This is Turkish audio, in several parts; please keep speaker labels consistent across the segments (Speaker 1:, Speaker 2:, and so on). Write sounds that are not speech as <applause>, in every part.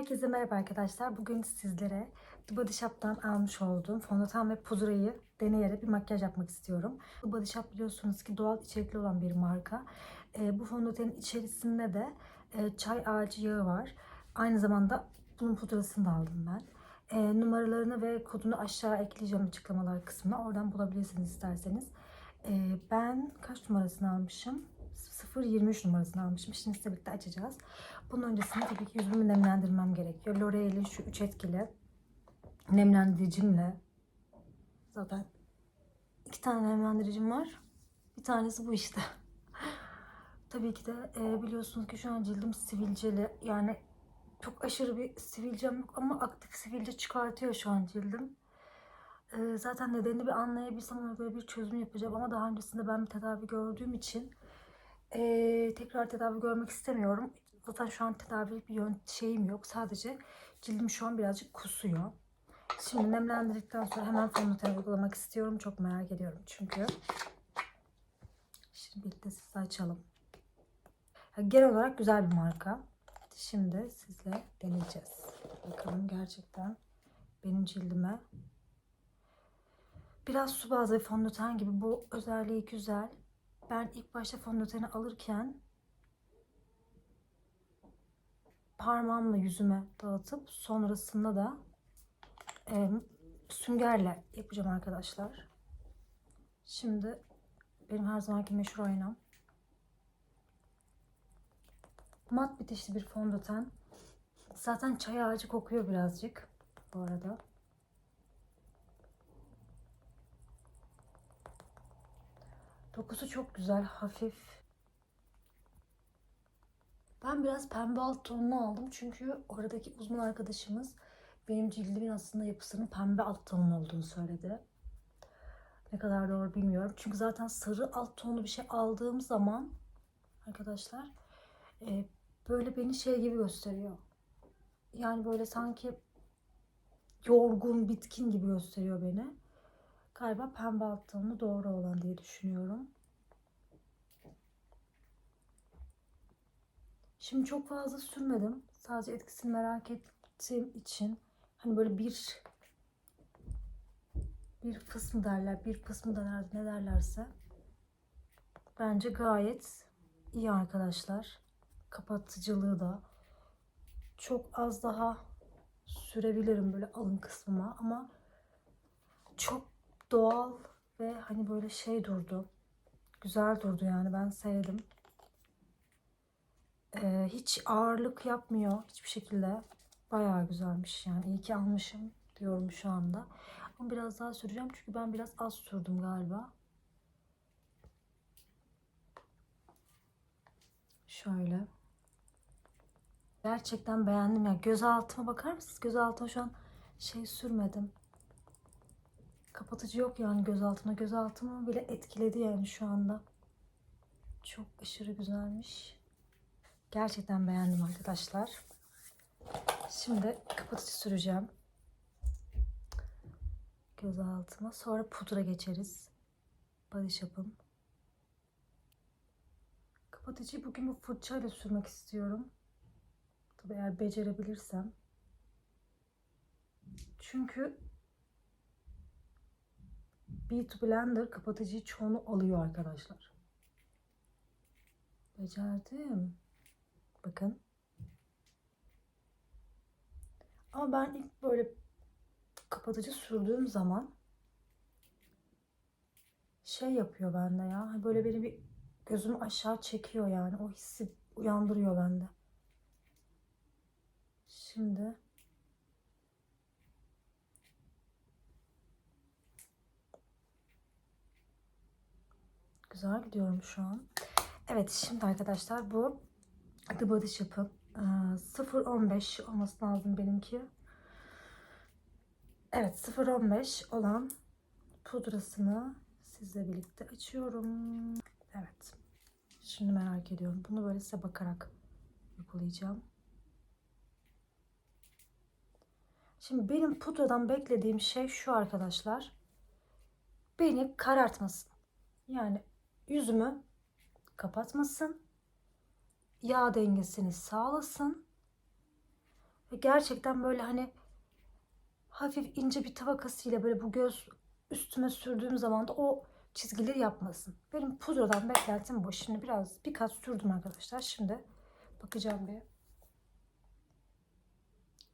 Speaker 1: Herkese merhaba arkadaşlar. Bugün sizlere The Body Shop'tan almış olduğum fondöten ve pudrayı deneyerek bir makyaj yapmak istiyorum. The Body Shop biliyorsunuz ki doğal içerikli olan bir marka. Ee, bu fondötenin içerisinde de e, çay ağacı yağı var. Aynı zamanda bunun pudrasını da aldım ben. Ee, numaralarını ve kodunu aşağı ekleyeceğim açıklamalar kısmına. Oradan bulabilirsiniz isterseniz. Ee, ben kaç numarasını almışım? 0.23 numarasını almışım. Şimdi size birlikte açacağız. Bunun öncesinde tabii ki yüzümü nemlendirmem gerekiyor. L'Oreal'in şu üç etkili nemlendiricimle zaten iki tane nemlendiricim var. Bir tanesi bu işte. <laughs> tabii ki de e, biliyorsunuz ki şu an cildim sivilceli. Yani çok aşırı bir sivilcem yok ama aktif sivilce çıkartıyor şu an cildim. E, zaten nedenini bir anlayabilsem ona göre bir çözüm yapacağım. Ama daha öncesinde ben bir tedavi gördüğüm için e, tekrar tedavi görmek istemiyorum. Zaten şu an tedavi bir yön şeyim yok. Sadece cildim şu an birazcık kusuyor. Şimdi nemlendirdikten sonra hemen fondöten uygulamak istiyorum. Çok merak ediyorum çünkü. Şimdi birlikte size açalım. Ya, Genel olarak güzel bir marka. Şimdi sizle deneyeceğiz. Bakalım gerçekten benim cildime biraz su bazlı fondöten gibi bu özelliği güzel. Ben ilk başta fondöteni alırken parmağımla yüzüme dağıtıp sonrasında da e, süngerle yapacağım arkadaşlar. Şimdi benim her zamanki meşhur aynam. Mat bitişli bir fondöten. Zaten çay ağacı kokuyor birazcık bu arada. Dokusu çok güzel, hafif. Ben biraz pembe alt tonunu aldım çünkü oradaki uzman arkadaşımız benim cildimin aslında yapısının pembe alt tonun olduğunu söyledi. Ne kadar doğru bilmiyorum. Çünkü zaten sarı alt tonlu bir şey aldığım zaman arkadaşlar e, böyle beni şey gibi gösteriyor. Yani böyle sanki yorgun, bitkin gibi gösteriyor beni. Galiba pembe alt doğru olan diye düşünüyorum. Şimdi çok fazla sürmedim. Sadece etkisini merak ettiğim için hani böyle bir bir fıs mı derler, bir fıs mı derler, ne derlerse bence gayet iyi arkadaşlar. Kapatıcılığı da çok az daha sürebilirim böyle alın kısmıma ama çok doğal ve hani böyle şey durdu. Güzel durdu yani ben sevdim. Ee, hiç ağırlık yapmıyor hiçbir şekilde. Bayağı güzelmiş yani. İyi ki almışım diyorum şu anda. Ama biraz daha süreceğim çünkü ben biraz az sürdüm galiba. Şöyle. Gerçekten beğendim ya. Göz altıma bakar mısınız? Göz altıma şu an şey sürmedim. Kapatıcı yok yani göz altına. Göz altımı bile etkiledi yani şu anda. Çok aşırı güzelmiş. Gerçekten beğendim arkadaşlar. Şimdi kapatıcı süreceğim. Göz altıma. Sonra pudra geçeriz. Body Shop'ın. Kapatıcıyı bugün bu fırçayla sürmek istiyorum. Tabii eğer becerebilirsem. Çünkü Beauty Blender kapatıcıyı çoğunu alıyor arkadaşlar. Becerdim. Bakın. Ama ben ilk böyle kapatıcı sürdüğüm zaman şey yapıyor bende ya. Böyle beni bir gözümü aşağı çekiyor yani. O hissi uyandırıyor bende. Şimdi güzel gidiyorum şu an. Evet şimdi arkadaşlar bu The Body Shop'ın e, 0.15 olması lazım benimki. Evet 0.15 olan pudrasını sizle birlikte açıyorum. Evet. Şimdi merak ediyorum. Bunu böyle size bakarak uygulayacağım. Şimdi benim pudradan beklediğim şey şu arkadaşlar. Beni karartmasın. Yani yüzümü kapatmasın. Yağ dengesini sağlasın. Ve gerçekten böyle hani hafif ince bir tabakasıyla böyle bu göz üstüme sürdüğüm zaman da o çizgileri yapmasın. Benim pudradan beklentim bu. Şimdi biraz birkaç sürdüm arkadaşlar. Şimdi bakacağım bir.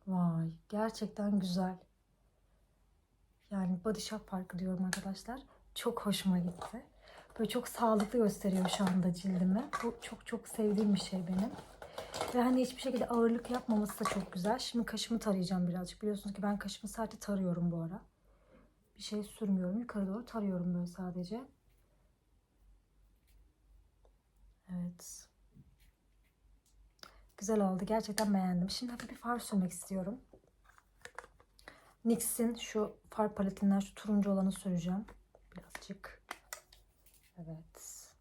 Speaker 1: Vay gerçekten güzel. Yani Body Shop farkı diyorum arkadaşlar. Çok hoşuma gitti. Böyle çok sağlıklı gösteriyor şu anda cildimi. Bu çok çok sevdiğim bir şey benim. Ve hani hiçbir şekilde ağırlık yapmaması da çok güzel. Şimdi kaşımı tarayacağım birazcık. Biliyorsunuz ki ben kaşımı sadece tarıyorum bu ara. Bir şey sürmüyorum. Yukarı doğru tarıyorum böyle sadece. Evet. Güzel oldu. Gerçekten beğendim. Şimdi hafif bir far sürmek istiyorum. NYX'in şu far paletinden şu turuncu olanı süreceğim. Birazcık. Evet.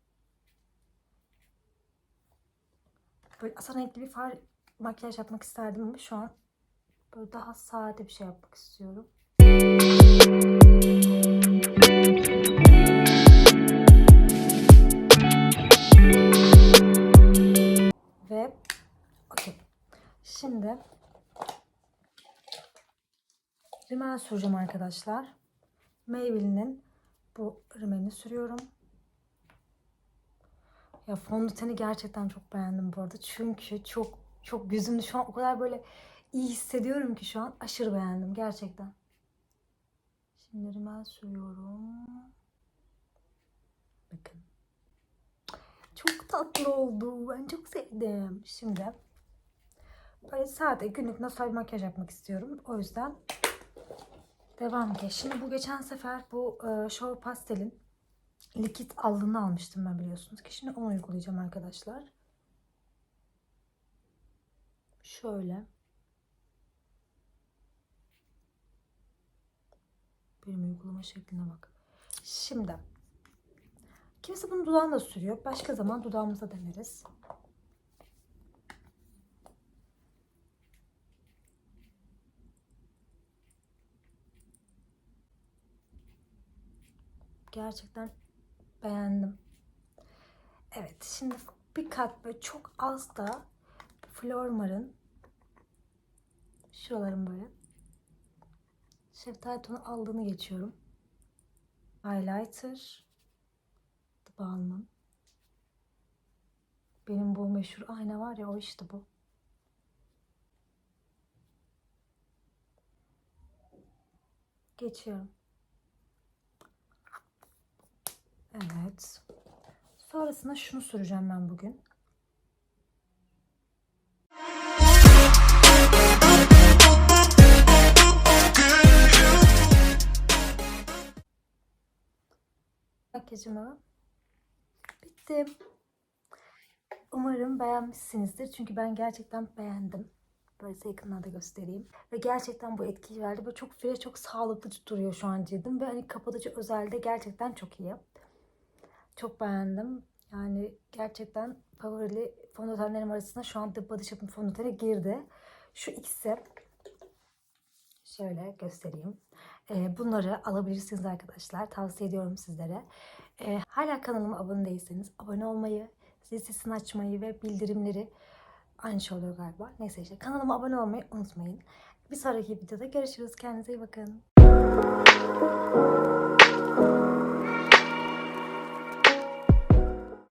Speaker 1: Böyle asa renkli bir far makyaj yapmak isterdim ama şu an böyle daha sade bir şey yapmak istiyorum. Ve okey. Şimdi rimel süreceğim arkadaşlar. Maybelline'in bu rimelini sürüyorum. Ya fondöteni gerçekten çok beğendim bu arada. Çünkü çok çok yüzümde şu an o kadar böyle iyi hissediyorum ki şu an. Aşırı beğendim gerçekten. Şimdi rimel sürüyorum. Bakın. Çok tatlı oldu. Ben çok sevdim. Şimdi böyle sade günlük nasıl bir makyaj yapmak istiyorum. O yüzden devam ki. Şimdi bu geçen sefer bu e, Show Pastel'in likit allığını almıştım ben biliyorsunuz ki. Şimdi onu uygulayacağım arkadaşlar. Şöyle. Benim uygulama şekline bak. Şimdi kimisi bunu dudağına da sürüyor. Başka zaman dudağımıza deneriz. Gerçekten beğendim. Evet şimdi bir kat böyle çok az da Flormar'ın şuraların böyle şeftali tonu aldığını geçiyorum. Highlighter The Balm'ın benim bu meşhur ayna var ya o işte bu. Geçiyorum. Evet. Sonrasında şunu süreceğim ben bugün. Makyajımı bitti. Umarım beğenmişsinizdir. Çünkü ben gerçekten beğendim. Böyle size yakından da göstereyim. Ve gerçekten bu etkiyi verdi. Böyle çok fresh, çok sağlıklı duruyor şu an cildim. Ve hani kapatıcı özelde gerçekten çok iyi. Çok beğendim. Yani gerçekten favorili fondötenlerim arasında şu an The Body Shop'ın fondöteni girdi. Şu ikisi şöyle göstereyim. Ee, bunları alabilirsiniz arkadaşlar. Tavsiye ediyorum sizlere. Ee, hala kanalıma abone değilseniz abone olmayı, zil sesini açmayı ve bildirimleri aynı şey oluyor galiba. Neyse işte kanalıma abone olmayı unutmayın. Bir sonraki videoda görüşürüz. Kendinize iyi bakın.